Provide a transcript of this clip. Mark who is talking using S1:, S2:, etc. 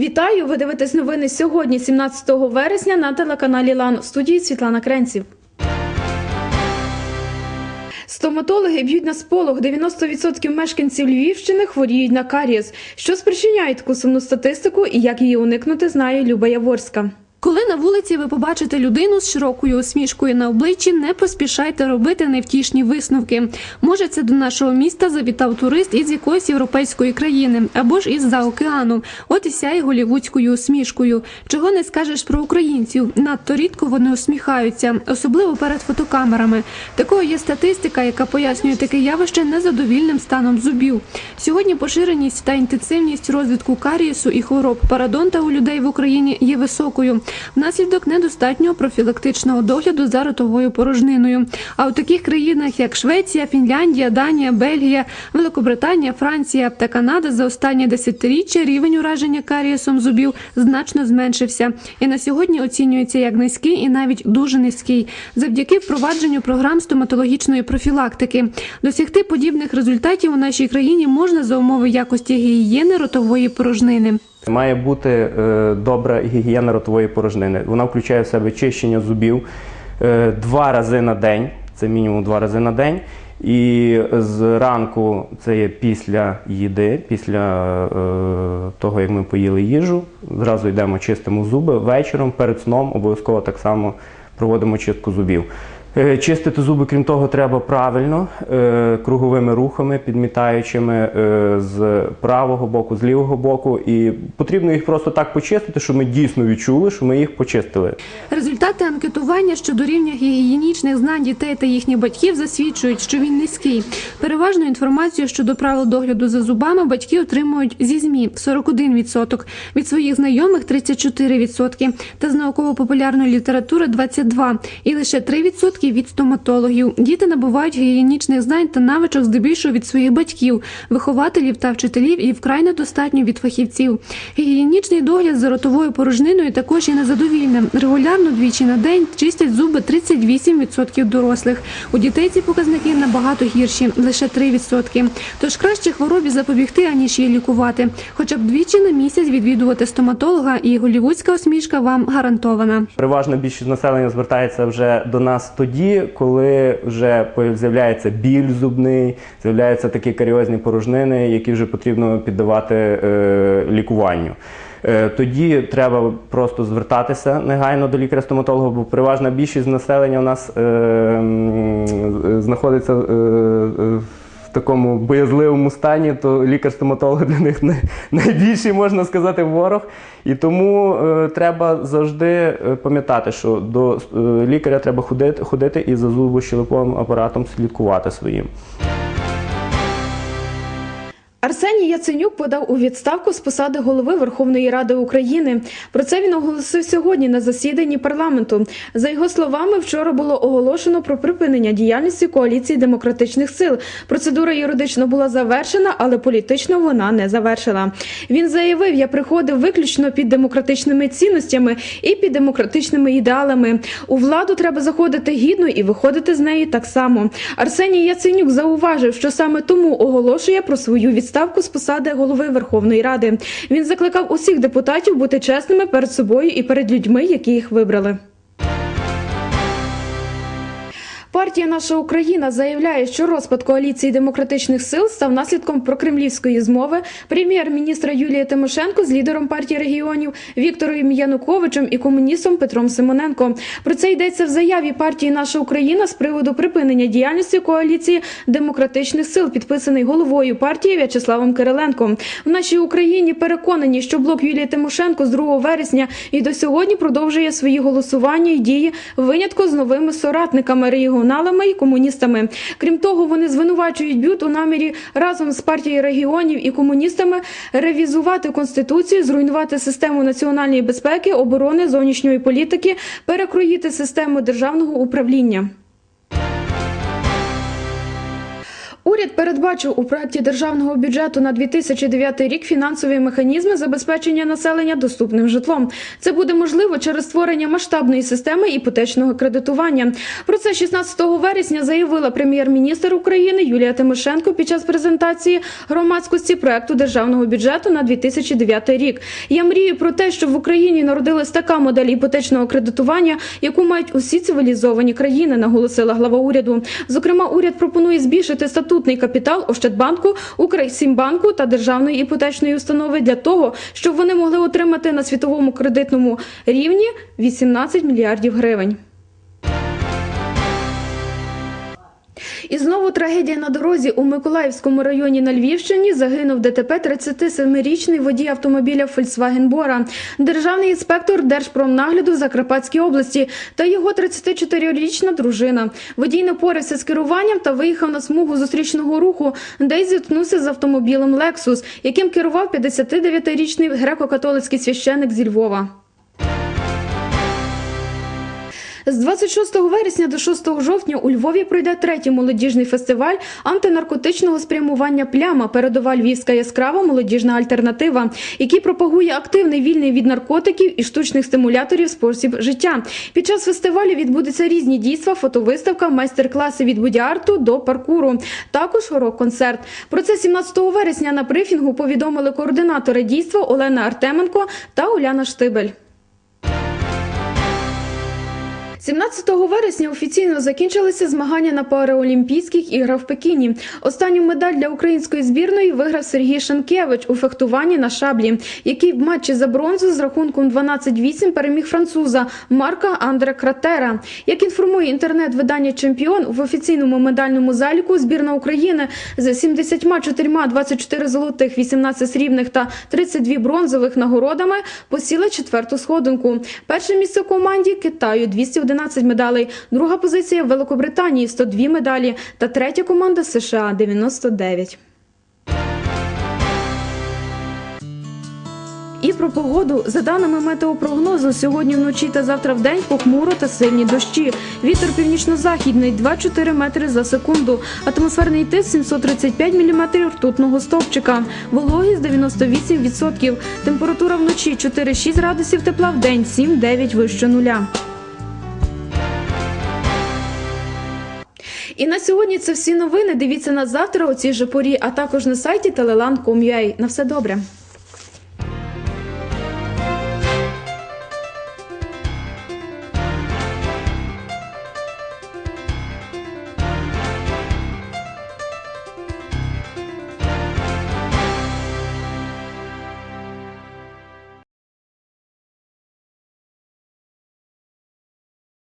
S1: Вітаю! Ви дивитесь новини сьогодні, 17 вересня, на телеканалі Лан. В студії Світлана Кренців. Стоматологи б'ють на сполох. 90% мешканців Львівщини хворіють на карієс. Що спричиняє таку сумну статистику і як її уникнути, знає Люба Яворська.
S2: Коли на вулиці ви побачите людину з широкою усмішкою на обличчі, не поспішайте робити невтішні висновки. Може, це до нашого міста завітав турист із якоїсь європейської країни або ж із-за океану. От і сяє голівудською усмішкою. Чого не скажеш про українців? Надто рідко вони усміхаються, особливо перед фотокамерами. Такою є статистика, яка пояснює таке явище незадовільним станом зубів. Сьогодні поширеність та інтенсивність розвитку карієсу і хвороб парадонта у людей в Україні є високою. Внаслідок недостатнього профілактичного догляду за ротовою порожниною. А у таких країнах, як Швеція, Фінляндія, Данія, Бельгія, Великобританія, Франція та Канада за останні десятиріччя рівень ураження карієсом зубів значно зменшився і на сьогодні оцінюється як низький і навіть дуже низький, завдяки впровадженню програм стоматологічної профілактики. Досягти подібних результатів у нашій країні можна за умови якості гігієни ротової порожнини.
S3: Має бути е, добра гігієна ротової порожнини. Вона включає в себе чищення зубів е, два рази на день, це мінімум два рази на день. І зранку це є після їди, після е, того, як ми поїли їжу. Зразу йдемо чистимо зуби. Вечором перед сном обов'язково так само проводимо чистку зубів. Е, Чистити зуби, крім того, треба правильно, е, круговими рухами, підмітаючими е, з правого боку, з лівого боку. І потрібно їх просто так почистити, щоб ми дійсно відчули, що ми їх почистили.
S2: Результати анкетування щодо рівня гігієнічних знань дітей та їхніх батьків засвідчують, що він низький. Переважну інформацію щодо правил догляду за зубами батьки отримують зі ЗМІ 41%, від своїх знайомих 34% та з науково-популярної літератури 22% і лише 3% від стоматологів. Діти набувають гігієнічних знань та навичок здебільшого від своїх батьків, вихователів та вчителів і вкрай недостатньо від фахівців. Гігієнічний догляд за ротовою порожниною також є незадовільним. Регулярно двічі на день чистять зуби 38% дорослих. У дітей ці показники набагато гірші лише 3%. Тож краще хворобі запобігти, аніж її лікувати. Хоча б двічі на місяць відвідувати стоматолога, і голівудська усмішка вам гарантована.
S3: Переважна більшість населення звертається вже до нас тоді, коли вже з'являється біль зубний, з'являються такі каріозні порожнини, які вже потрібно піддавати е, лікуванню. Е, Тоді треба просто звертатися негайно до лікаря-стоматолога, бо переважна більшість населення у нас е, знаходиться е, е, в такому боязливому стані, то лікар-стоматолог для них най- найбільший, можна сказати, ворог. І тому е, треба завжди е, пам'ятати, що до е, лікаря треба ходити, ходити і за зубощелеповим апаратом слідкувати своїм.
S1: Арсеній Яценюк подав у відставку з посади голови Верховної Ради України. Про це він оголосив сьогодні на засіданні парламенту. За його словами, вчора було оголошено про припинення діяльності коаліції демократичних сил. Процедура юридично була завершена, але політично вона не завершила. Він заявив: я приходив виключно під демократичними цінностями і під демократичними ідеалами. У владу треба заходити гідно і виходити з неї так само. Арсеній Яценюк зауважив, що саме тому оголошує про свою відставку з посади голови Верховної Ради. Він закликав усіх депутатів бути чесними перед собою і перед людьми, які їх вибрали. Партія Наша Україна заявляє, що розпад коаліції демократичних сил став наслідком прокремлівської змови прем'єр-міністра Юлії Тимошенко з лідером партії регіонів Віктором Януковичем і комуністом Петром Симоненко. Про це йдеться в заяві партії Наша Україна з приводу припинення діяльності коаліції демократичних сил, підписаний головою партії В'ячеславом Кириленком. В нашій Україні переконані, що блок Юлії Тимошенко з 2 вересня і до сьогодні продовжує свої голосування і дії винятку з новими соратниками регіоналами і комуністами. Крім того, вони звинувачують бют у намірі разом з партією регіонів і комуністами ревізувати конституцію, зруйнувати систему національної безпеки, оборони, зовнішньої політики, перекроїти систему державного управління. Уряд передбачив у проекті державного бюджету на 2009 рік фінансові механізми забезпечення населення доступним житлом. Це буде можливо через створення масштабної системи іпотечного кредитування. Про це 16 вересня заявила прем'єр-міністр України Юлія Тимошенко під час презентації громадськості проекту державного бюджету на 2009 рік. Я мрію про те, щоб в Україні народилась така модель іпотечного кредитування, яку мають усі цивілізовані країни, наголосила глава уряду. Зокрема, уряд пропонує збільшити статутний капітал Ощадбанку, Укрсімбанку та державної іпотечної установи для того, щоб вони могли отримати на світовому кредитному рівні 18 мільярдів гривень. І знову трагедія на дорозі у Миколаївському районі на Львівщині загинув ДТП 37-річний водій автомобіля Volkswagen Бора. Державний інспектор Держпромнагляду в Закарпатській області та його 34-річна дружина. Водій не порався з керуванням та виїхав на смугу зустрічного руху, де й зіткнувся з автомобілем Lexus, яким керував 59-річний греко-католицький священик зі Львова. З 26 вересня до 6 жовтня у Львові пройде третій молодіжний фестиваль антинаркотичного спрямування пляма передова львівська яскрава молодіжна альтернатива, який пропагує активний вільний від наркотиків і штучних стимуляторів спосіб життя. Під час фестивалю відбудуться різні дійства, фотовиставка, майстер-класи від будіарту до паркуру. Також рок-концерт. Про це 17 вересня на брифінгу повідомили координатори дійства Олена Артеменко та Уляна Штибель. 17 вересня офіційно закінчилися змагання на Параолімпійських іграх в Пекіні. Останню медаль для української збірної виграв Сергій Шанкевич у фехтуванні на шаблі, який в матчі за бронзу з рахунком 12-8 переміг француза Марка Андре Кратера. Як інформує інтернет-видання Чемпіон в офіційному медальному заліку збірна України з 74, 24 золотих, 18 срібних та 32 бронзових нагородами посіла четверту сходинку. Перше місце команді Китаю 211 медалей, друга позиція Великобританії 102 медалі та третя команда США 99. І про погоду за даними метеопрогнозу, сьогодні вночі та завтра в день похмуро та сильні дощі. Вітер північно-західний 2-4 метри за секунду. Атмосферний тиск 735 міліметрів ртутного стовпчика. Вологість 98%. Температура вночі 4-6 градусів тепла, в день 7-9 вище нуля. І на сьогодні це всі новини. Дивіться нас завтра у цій же порі, а також на сайті teleland.com.ua. На все добре.